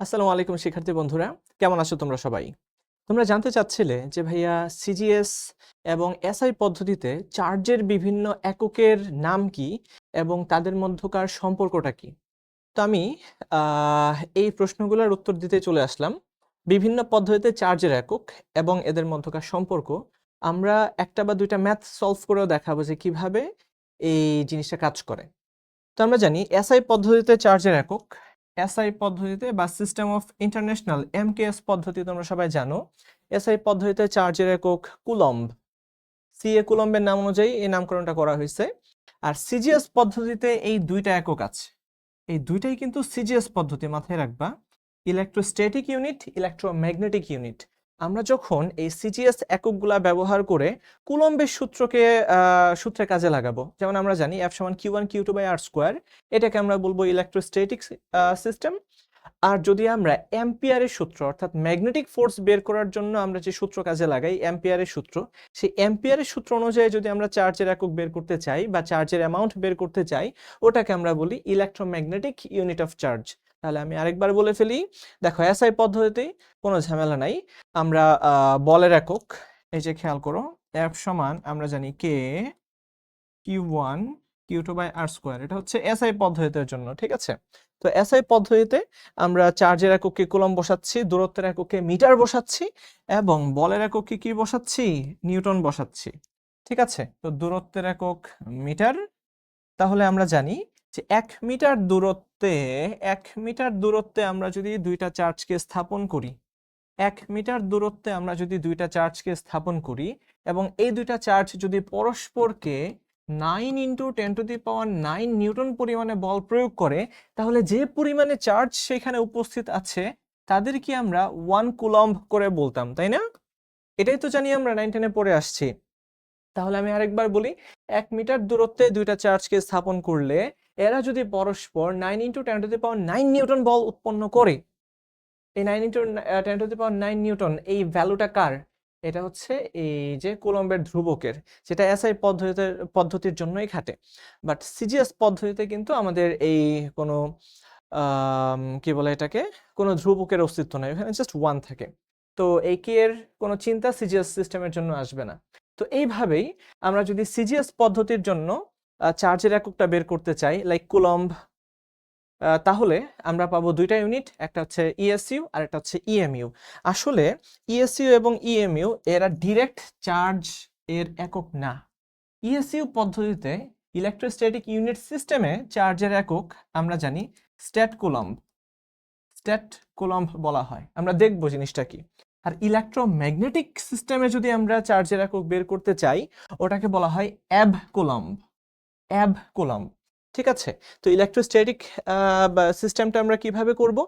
আসসালামু আলাইকুম শিক্ষার্থী বন্ধুরা, কেমন আছো তোমরা সবাই? তোমরা জানতে চাচ্ছিলে যে ভাইয়া সিজিএস এবং এসআই পদ্ধতিতে চার্জের বিভিন্ন এককের নাম কি এবং তাদের মধ্যকার সম্পর্কটা কি? তো আমি এই প্রশ্নগুলোর উত্তর দিতে চলে আসলাম। বিভিন্ন পদ্ধতিতে চার্জের একক এবং এদের মধ্যকার সম্পর্ক। আমরা একটা বা দুইটা ম্যাথ সলভ করেও দেখাবো যে কীভাবে এই জিনিসটা কাজ করে। তো আমরা জানি এসআই পদ্ধতিতে চার্জের একক এসআই পদ্ধতিতে বা সিস্টেম অফ ইন্টারন্যাশনাল এমকেএস পদ্ধতি তোমরা সবাই জানো। এসআই পদ্ধতিতে চার্জের একক কুলম্ব। সিএ কুলম্বের নাম অনুযায়ী এই নামকরণটা করা হয়েছে। আর সিজিএস পদ্ধতিতে এই দুইটা একক আছে। এই দুইটাই কিন্তু সিজিএস পদ্ধতি মাথায় রাখবা। ইলেকট্রোস্ট্যাটিক ইউনিট ইলেকট্রোম্যাগনেটিক ইউনিট আমরা যখন এই সিজিএস এককগুলা ব্যবহার করে কুলম্বের সূত্রকে সূত্রে কাজে লাগাবো, যেমন আমরা জানি এফ সমান Q one Q two by R square এটাকে আমরা বলব ইলেকট্রোস্ট্যাটিক সিস্টেম আর যদি আমরা অ্যাম্পিয়ারের সূত্র, অর্থাৎ ম্যাগনেটিক ফোর্স বের করার জন্য আমরা যে সূত্র কাজে লাগাই অ্যাম্পিয়ারের সূত্র, সেই অ্যাম্পিয়ারের সূত্র অনুযায়ী যদি আমরা চার্জের একক বের করতে চাই বা চার্জের অ্যামাউন্ট বের করতে চাই, ওটাকে আমরা বলি ইলেকট্রোম্যাগনেটিক ইউনিট অফ চার্জ তাহলে আমি আরেকবার বলে ফেলি। দেখো, এসআই পদ্ধতিতে কোনো ঝামেলা নাই। আমরা বলের একক, এই যে খেয়াল করো, এফ সমান আমরা জানি K, Q one, Q two by R square. এটা হচ্ছে এসআই পদ্ধতির জন্য, ঠিক আছে? তো এসআই পদ্ধতিতে আমরা চার্জের এককে কুলম বসাচ্ছি, দূরত্বের এককে মিটার বসাচ্ছি এবং বলের এককে কি বসাচ্ছি? নিউটন বসাচ্ছি, ঠিক আছে? তো দূরত্বের একক মিটার। তাহলে আমরা জানি যে এক মিটার দূরত্বে, এক মিটার দূরত্বে আমরা যদি দুইটা চার্জকে স্থাপন করি, এক মিটার দূরত্বে আমরা যদি দুইটা চার্জকে স্থাপন করি এবং এই দুইটা চার্জ যদি পরস্পরকে nine into ten to the power nine newton পরিমাণে বল প্রয়োগ করে, তাহলে যে পরিমাণে চার্জ সেখানে উপস্থিত আছে, তাদেরকে আমরা ওয়ান কুলম্ব করে বলতাম, তাই না? এটাই তো জানি আমরা নাইন টেনে পড়ে আসছি। তাহলে আমি আরেকবার বলি, এক মিটার দূরত্বে দুইটা চার্জকে স্থাপন করলে এরা যদি পরস্পর nine into ten to the power nine newton বল উৎপন্ন করে, এই nine into ten to the power nine newton, এই ভ্যালুটা কার? এটা হচ্ছে এই যে কুলম্বের ধ্রুবকের, যেটা এসআই পদ্ধতিতে, পদ্ধতির জন্যই খাটে। বাট সিজিএস পদ্ধতিতে কিন্তু আমাদের এই কোনো কি বলে এটাকে? কোনো ধ্রুবকের অস্তিত্ব নেই, এখানে জাস্ট ওয়ান থাকে। তো এই কে এর কোনো চিন্তা সিজিএস সিস্টেমের জন্য আসবে না। তো এইভাবেই আমরা যদি সিজিএস পদ্ধতির জন্য চার্জের এককটা বের করতে চাই লাইক কুলম্ব তাহলে আমরা পাবো দুইটা ইউনিট একটা হচ্ছে ইএসইউ আর একটা হচ্ছে ইএমইউ আসলে ইএসইউ এবং ইএমইউ এরা ডিরেক্ট চার্জ এর একক না। ইএসইউ পদ্ধতিতে ইলেকট্রোস্ট্যাটিক ইউনিট সিস্টেমে চার্জের একক আমরা জানি স্ট্যাট কুলম্ব। স্ট্যাট কুলম্ব বলা হয়। আমরা দেখব জিনিসটা কি। আর ইলেকট্রোম্যাগনেটিক সিস্টেমে যদি আমরা চার্জের একক বের করতে চাই, ওটাকে বলা হয় অ্যাব কুলম্ব। Ab coulomb. ঠিক আছে? তো ইলেকট্রোস্ট্যাটিক সিস্টেমটা আমরা কীভাবে করব?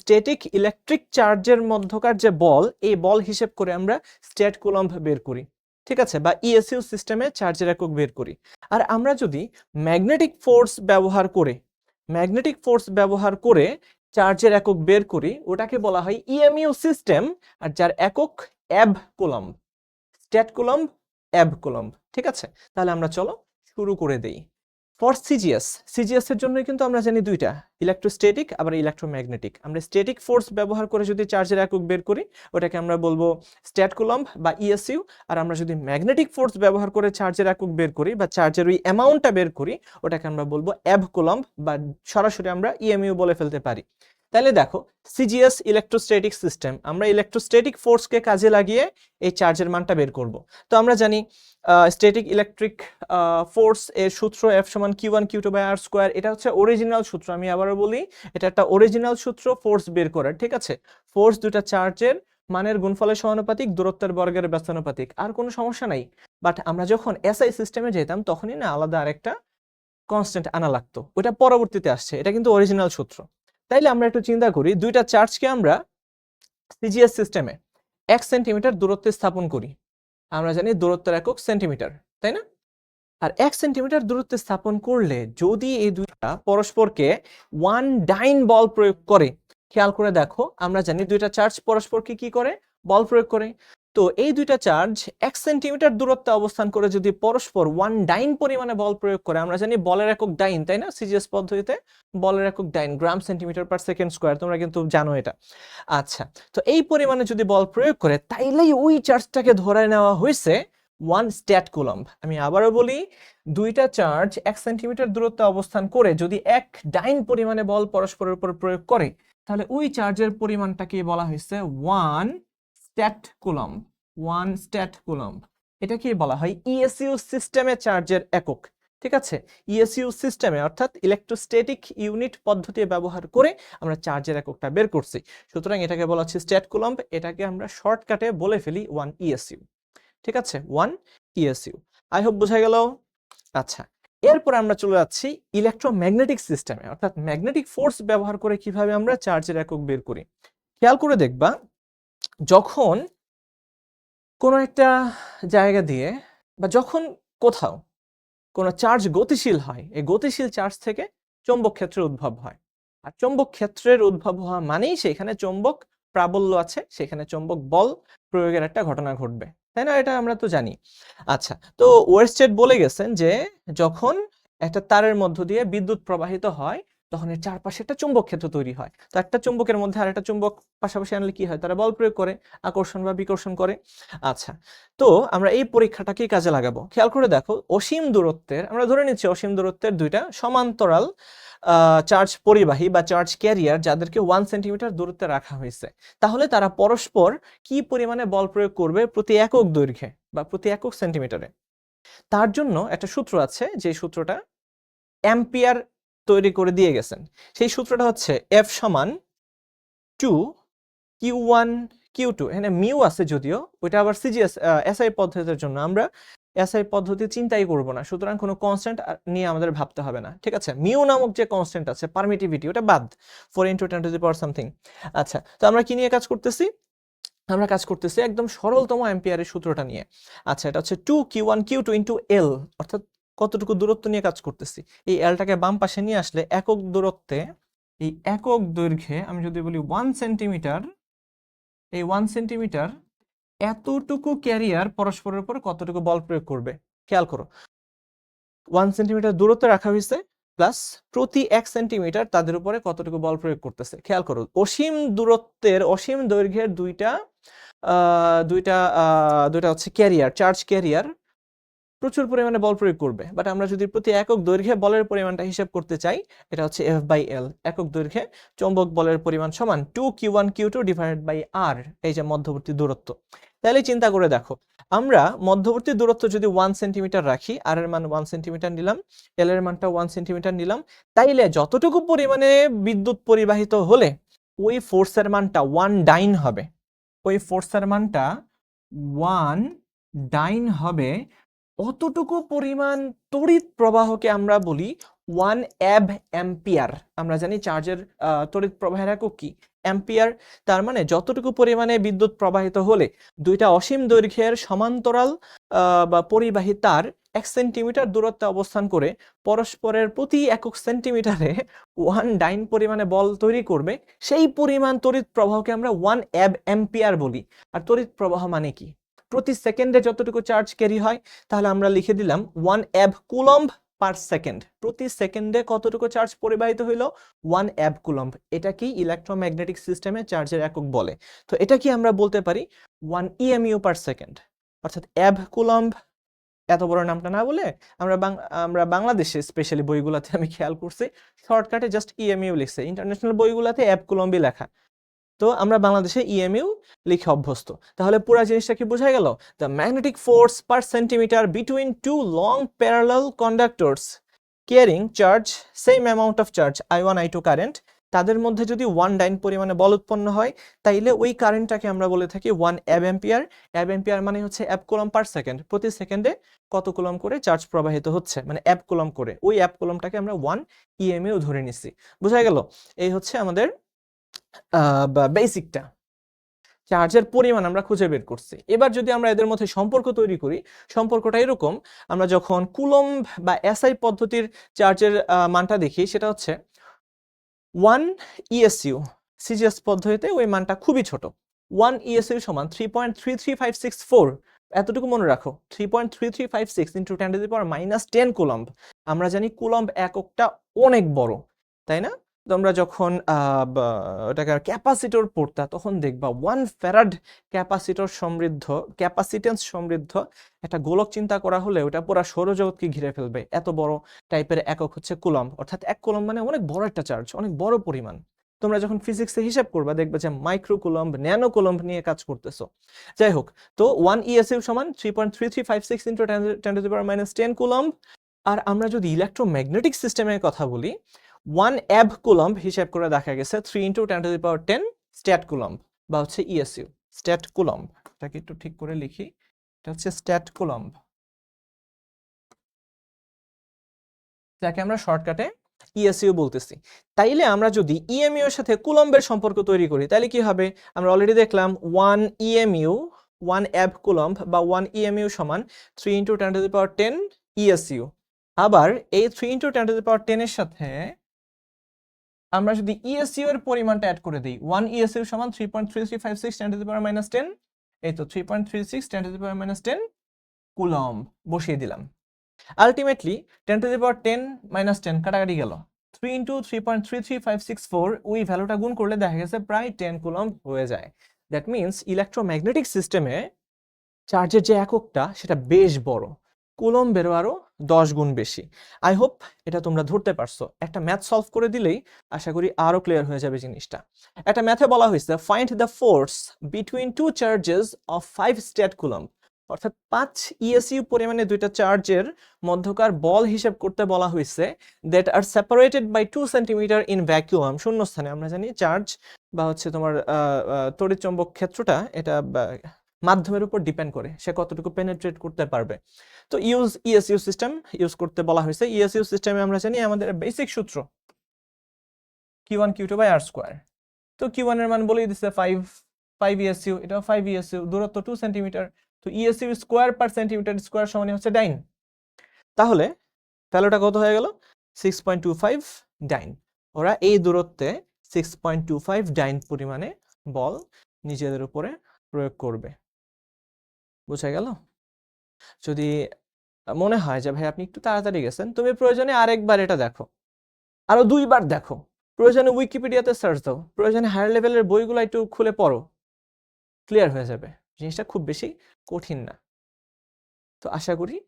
স্ট্যাটিক ইলেকট্রিক চার্জের মধ্যকার যে বল, এই বল হিসেব করে আমরা স্ট্যাট কুলম্ব বের করি। ঠিক আছে? বা ইএসইউ সিস্টেমে চার্জের একক বের করি। আর আমরা যদি ম্যাগনেটিক ফোর্স ব্যবহার করে ম্যাগনেটিক ফোর্স ব্যবহার করে চার্জের একক বের করি, ওটাকে বলা হয় ইএমইউ সিস্টেম আর যার একক ab coulomb. Stat coulomb, ab coulomb. ঠিক আছে? তাহলে আমরা চলো শুরু করে দেই। ফর সিজিএস সিজিএস এর জন্য কিন্তু আমরা জানি দুইটা ইলেকট্রোস্ট্যাটিক আবার ইলেকট্রোম্যাগনেটিক আমরা স্ট্যাটিক ফোর্স ব্যবহার করে যদি চার্জের একক বের করি, ওটাকে আমরা বলব স্ট্যাট কুলম্ব বা ইএসইউ আর আমরা যদি ম্যাগনেটিক ফোর্স ব্যবহার করে চার্জের একক বের করি বা চার্জের ওই অ্যামাউন্টটা বের করি, ওটাকে আমরা বলব অ্যাব কুলম্ব বা সরাসরি আমরা ইএমইউ বলে ফেলতে পারি। তাহলে দেখো সিজিএস ইলেকট্রোস্ট্যাটিক সিস্টেম আমরা ইলেকট্রোস্ট্যাটিক ফোর্সকে কাজে লাগিয়ে এই চার্জের মানটা বের করব। তো আমরা জানি স্ট্যাটিক ইলেকট্রিক ফোর্স এর সূত্র এফ সমান Q one Q two by R square এটা হচ্ছে অরিজিনাল সূত্র, আমি আবারও বলি, এটা একটা অরিজিনাল সূত্র ফোর্স বের করার, ঠিক আছে? ফোর্স দুটা চার্জের মানের গুণফলের সমানুপাতিক, দূরত্বের বর্গের ব্যস্তানুপাতিক, আর কোনো সমস্যা নাই। বাট আমরা যখন এসআই সিস্টেমে যেতাম, তখনই না আলাদা আরেকটা কনস্ট্যান্ট আনা লাগতো, ওটা পরবর্তীতে আসছে, এটা কিন্তু অরিজিনাল সূত্র। তাইলে আমরা একটু চিন্তা করি, দুইটা চার্জকে আমরা সিজিএস সিস্টেমে এক সেন্টিমিটার দূরত্বে স্থাপন করি। আমরা জানি দূরত্বের একক সেন্টিমিটার তাই না? আর এক সেন্টিমিটার দূরত্বে স্থাপন করলে যদি এই দুইটা পরস্পরকে ওয়ান ডাইন বল প্রয়োগ করে, খেয়াল করে দেখো, আমরা জানি দুইটা চার্জ পরস্পরকে কি করে? বল প্রয়োগ করে। তো এই দুইটা চার্জ এক সেন্টিমিটার দূরত্বে অবস্থান করে যদি পরস্পর ওয়ান ডাইন পরিমাণে বল প্রয়োগ করে, আমরা জানি বলের একক ডাইন তাই না? সিজিএস পদ্ধতিতে বলের একক dyne gram centimetre per second square তোমরা কিন্তু জানো এটা। আচ্ছা তো এই পরিমাণে যদি বল প্রয়োগ করে, তাইলেই ওই চার্জটাকে ধরে নেওয়া হয়েছে ওয়ান স্ট্যাট কুলম্ব আমি আবারও বলি, দুইটা চার্জ এক সেন্টিমিটার দূরত্বে অবস্থান করে যদি এক ডাইন পরিমাণে বল পরস্পরের উপর প্রয়োগ করে, তাহলে ওই চার্জের পরিমাণটাকে বলা হয়েছে one stat coulomb one stat coulomb এটা কি বলা হয়? E ইএসইউ সিস্টেমে চার্জের একক, ঠিক আছে? ইএসইউ সিস্টেমে অর্থাৎ ইলেকট্রোস্ট্যাটিক ইউনিট পদ্ধতি ব্যবহার করে আমরা চার্জের এককটা বের করছি। সুতরাং এটাকে বলা হচ্ছে স্ট্যাট কুলম্ব, এটাকে আমরা শর্টকাটে বলে ফেলি ওয়ান ইএসইউ ঠিক আছে? ওয়ান ইএসইউ আই হোপ বোঝা গেল? আচ্ছা এরপর আমরা চলে যাচ্ছি ইলেকট্রোম্যাগনেটিক সিস্টেমে অর্থাৎ ম্যাগনেটিক ফোর্স ব্যবহার করে কীভাবে আমরা চার্জের একক বের করি। খেয়াল করে দেখবা যখন কোনো একটা জায়গা দিয়ে বা যখন কোথাও কোনো চার্জ গতিশীল হয়, এই গতিশীল চার্জ থেকে চৌম্বক ক্ষেত্রের উদ্ভব হয়। আর চৌম্বক ক্ষেত্রের উদ্ভব হওয়া মানেই সেখানে চৌম্বক প্রাবল্য আছে, সেখানে চৌম্বক বল প্রয়োগের একটা ঘটনা ঘটবে। তাই না? এটা আমরা তো জানি। আচ্ছা তো ওয়েস্টেড বলে গেছেন যে যখন একটা তারের মধ্য দিয়ে বিদ্যুৎ প্রবাহিত হয় তখন এর চারপাশে একটা চুম্বক ক্ষেত্র তৈরি হয়। তো একটা চুম্বকের মধ্যে আর একটা চুম্বক পাশাপাশি আনলে কি হয়? তারা বল প্রয়োগ করে, আকর্ষণ বা বিকর্ষণ করে। আচ্ছা তো আমরা এই পরীক্ষাটাকেই কাজে লাগাবো। খেয়াল করে দেখো, অসীম দূরত্বের, আমরা ধরে নিচ্ছি অসীম দূরত্বের দুইটা সমান্তরাল চার্জ পরিবাহী বা চার্জ ক্যারিয়ার যাদেরকে ওয়ান সেন্টিমিটার দূরত্বে রাখা হয়েছে। তাহলে তারা পরস্পর কি পরিমাণে বল প্রয়োগ করবে প্রতি একক দৈর্ঘ্যে বা প্রতি একক সেন্টিমিটারে তার জন্য একটা সূত্র আছে, যে সূত্রটা অ্যাম্পিয়ার তৈরি করে দিয়ে গেছেন। সেই সূত্রটা হচ্ছে এফ সমান two q one q two এখানে মিউ আছে যদিও, ওইটা আবার সিজিএস এসআই পদ্ধতির জন্য। আমরা এসআই পদ্ধতি চিন্তাই করব না, সুতরাং কোনো কনস্ট্যান্ট নিয়ে আমাদের ভাবতে হবে না, ঠিক আছে? মিউ নামক যে কনস্ট্যান্ট আছে পারমিটিভিটি ওটা বাদ four into ten to the power something আচ্ছা তো আমরা কি নিয়ে কাজ করতেছি? আমরা কাজ করতেছি একদম সরলতম অ্যাম্পিয়ারের সূত্রটা নিয়ে। আচ্ছা এটা হচ্ছে two q one q two into L অর্থাৎ কতটুকু দূরত্ব নিয়ে কাজ করতেছি? এই এলটাকে বাম পাশে নিয়ে আসলে একক দূরত্বে, এই একক দৈর্ঘ্যে আমি যদি বলি ওয়ান সেন্টিমিটার এই ওয়ান সেন্টিমিটার এতটুকু ক্যারিয়ার পরস্পরের উপর কতটুকু বল প্রয়োগ করবে? খেয়াল করো। ওয়ান সেন্টিমিটার দূরত্বে রাখা হয়েছে প্লাস প্রতি এক সেন্টিমিটার তাদের উপরে কতটুকু বল প্রয়োগ করতেছে? খেয়াল করো, অসীম দূরত্বের, অসীম দৈর্ঘ্যের দুইটা দুইটা দুইটা হচ্ছে ক্যারিয়ার চার্জ ক্যারিয়ার প্রচুর পরিমাণে বল প্রয়োগ করবে। বাট আমরা যদি প্রতি একক দৈর্ঘ্যে বলের পরিমাণটা হিসাব করতে চাই, এটা হচ্ছে এফ বাই এল একক দৈর্ঘ্যে চৌম্বক বলের পরিমাণ সমান two q one q two divided by r এই যে মধ্যবর্তী দূরত্ব। তাহলে চিন্তা করে দেখো, আমরা মধ্যবর্তী দূরত্ব যদি ওয়ান সেন্টিমিটার রাখি আর এর মান ওয়ান সেন্টিমিটার নিলাম এল এর মানটা ওয়ান সেন্টিমিটার নিলাম, তাইলে যতটুকু পরিমাণে বিদ্যুৎ পরিবাহিত হলে, ওই ফোর্সের মানটা ওয়ান ডাইন হবে। ওই ফোর্সের মানটা ওয়ান ডাইন হবে অতটুকু পরিমাণ তড়িৎ প্রবাহকে আমরা বলি ওয়ান অ্যাব অ্যাম্পিয়ার আমরা জানি চার্জের তড়িৎ প্রবাহের একক কি? অ্যাম্পিয়ার তার মানে যতটুকু পরিমাণে বিদ্যুৎ প্রবাহিত হলে দুইটা অসীম দৈর্ঘ্যের সমান্তরাল বা পরিবাহী তার এক সেন্টিমিটার দূরত্বে অবস্থান করে পরস্পরের প্রতি একক সেন্টিমিটারে ওয়ান ডাইন পরিমাণে বল তৈরি করবে, সেই পরিমাণ তড়িৎ প্রবাহকে আমরা ওয়ান অ্যাব অ্যাম্পিয়ার বলি। আর তড়িৎ প্রবাহ মানে কি? প্রতি সেকেন্ডে যতটুকু চার্জ ক্যারি হয়, তাহলে আমরা লিখে দিলাম one ab coulomb per second প্রতি সেকেন্ডে কতটুকু চার্জ পরিবাহিত হইল? ওয়ান অ্যাব কুলম্ব এটা কি ইলেকট্রোম্যাগনেটিক সিস্টেমে চার্জের একক বলে? তো এটা কি আমরা বলতে পারি? ওয়ান ইএমইউ পার সেকেন্ড অর্থাৎ অ্যাব কুলম্ব এত বড় নামটা না বলে আমরা আমরা বাংলাদেশে স্পেশালি বইগুলাতে আমি খেয়াল করছি। শর্টকাটে জাস্ট ইএমইউ লিখছে। ইন্টারন্যাশনাল বইগুলাতে অ্যাব কুলম্বই লেখা। তো আমরা বাংলাদেশে ইএমইউ লিখে অভ্যস্ত। তাহলে পুরো জিনিসটা কি বোঝা গেল? The magnetic force per centimetre between two long parallel conductors carrying charge same amount of charge I one I two current তাদের মধ্যে যদি ওয়ান ডাইন পরিমাণে বল উৎপন্ন হয়, তাইলে ওই কারেন্টটাকে আমরা বলে থাকি one ab ampere ab ampere মানে হচ্ছে অ্যাব কুলম পার সেকেন্ড প্রতি সেকেন্ডে কত কুলম করে চার্জ প্রবাহিত হচ্ছে? মানে অ্যাব কুলম করে। ওই অ্যাব কুলমটাকে আমরা ওয়ান ইএমএও ধরে নিচ্ছি বোঝা গেল? এই হচ্ছে আমাদের বেসিকটা চার্জের পরিমাণ আমরা খুঁজে বের করছি। এবার যদি আমরা এদের মধ্যে সম্পর্ক তৈরি করি, সম্পর্কটা এরকম, আমরা যখন কুলম বা এসআই পদ্ধতির চার্জের মানটা দেখি, সেটা হচ্ছে ওয়ান ইএসইউ সিজিএস পদ্ধতিতে ওই মানটা খুবই ছোট। ওয়ান ইএসইউ সমান three point three three five six four এতটুকু মনে রাখো three point three three five six into ten to power minus ten coulomb. আমরা জানি কুলম্ব এককটা অনেক বড়, তাই না? তোমরা যখন ওটাকে ক্যাপাসিটর পড়তা, তখন দেখবা ওয়ান ফ্যারাড ক্যাপাসিটর সমৃদ্ধ, ক্যাপাসিটেন্স সমৃদ্ধ, একটা গোলক চিন্তা করা হলে ওটা পুরা সৌরজগৎকে ঘিরে ফেলবে। এত বড় টাইপের একক হচ্ছে কুলম অর্থাৎ এক কুলম্ব মানে অনেক বড় একটা চার্জ, অনেক বড় পরিমাণ। তোমরা যখন ফিজিক্সে হিসাব করবা, দেখবে যে মাইক্রো কুলম্ব ন্যানো কুলম্ব নিয়ে কাজ করতেছো। যাই হোক, তো ওয়ান ইএসইউ সমান three point three three five six into ten ten to power minus ten coulomb. আর আমরা যদি ইলেকট্রোম্যাগনেটিক সিস্টেমের কথা বলি ওয়ান অ্যাব কুলম্ব হিসাব করে দেখা গেছে three into ten to the power ten stat coulomb বা হচ্ছে ইএসইউ স্ট্যাট কুলম্ব এটাকে একটু ঠিক করে লিখি। এটা হচ্ছে স্ট্যাট কুলম্ব যাকে আমরা শর্টকাটে ইএসইউ বলতেছি। তাইলে আমরা যদি ইএমইউ এর সাথে কুলম্বের সম্পর্ক তৈরি করি তাহলে কি হবে? আমরা অলরেডি দেখলাম one EMU one ab coulomb বা ওয়ান ইএমইউ সমান three into ten to the power ten ESU আবার এই three into ten to the power টেনের সাথে আমরা যদি ইএসইউ এর পরিমাণটা অ্যাড করে দিই ওয়ান ইএসইউ সমান three point three three five six ten to the power minus ten এই তো three point three six ten to the power minus ten coulomb বসিয়ে দিলাম। Ultimately ten to the power ten minus ten কাটাকাটি গেল। Three into three point three three five six four ওই ভ্যালুটা গুণ করলে দেখা গেছে প্রায় টেন কুলম হয়ে যায়। দ্যাট মিনস ইলেকট্রোম্যাগনেটিক সিস্টেমে চার্জের যে এককটা, সেটা বেশ বড়। কুলম কুলম্বেরও আরও দশ গুণ বেশি। আই হোপ এটা তোমরা ধরতে পারছ। একটা ম্যাথ সলভ করে দিলেই আশা করি আরও ক্লিয়ার হয়ে যাবে জিনিসটা। একটা ম্যাথে বলা হয়েছে find the force between two charges of five stat coulomb অর্থাৎ পাঁচ ইএসইউ পরিমাণে দুইটা চার্জের মধ্যকার বল হিসেব করতে বলা হয়েছে that are separated by two centimetre in vacuum শূন্যস্থানে, আমরা জানি চার্জ বা হচ্ছে তোমার তড়িৎ চৌম্বক ক্ষেত্রটা, এটা মাধ্যমের উপর ডিপেন্ড করে, সে কতটুকু পেনেট্রেট করতে পারবে। তো ইউজ ইএসইউ সিস্টেম ইউজ করতে বলা হয়েছে। ইএসইউ সিস্টেমে আমরা জানি আমাদের বেসিক সূত্র q one q two by r square তো কিউ ওয়ানের মান বলেই দিচ্ছে ফাইভ ফাইভ ইএসইউ এটা ফাইভ ইএসইউ দূরত্ব টু সেন্টিমিটার তো ESU square per centimetre square সমানই হচ্ছে ডাইন তাহলে ভ্যালুটা কত হয়ে গেল? Six point two five dyne ওরা এই দূরত্বে six point two five dyne পরিমাণে বল নিজেদের উপরে প্রয়োগ করবে। বোঝা গেল? যদি মনে হয় যে, ভাই, আপনি একটু তাড়াতাড়ি গেছেন, তুমি প্রয়োজনে আরেকবার এটা দেখো। আরও দুইবার দেখো। প্রয়োজনে উইকিপিডিয়াতে সার্চ দাও। প্রয়োজনে হায়ার লেভেলের বইগুলো একটু খুলে পড়ো। ক্লিয়ার হয়ে যাবে। জিনিসটা খুব বেশি কঠিন না। তো আশা করি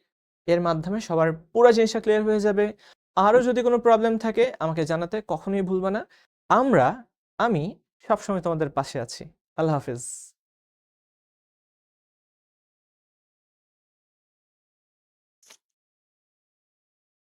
এর মাধ্যমে সবার পুরো জিনিসটা ক্লিয়ার হয়ে যাবে। আরও যদি কোনো প্রবলেম থাকে, আমাকে জানাতে কখনোই ভুলবে না। আমরা, আমি সবসময় তোমাদের পাশে আছি। আল্লাহ হাফিজ।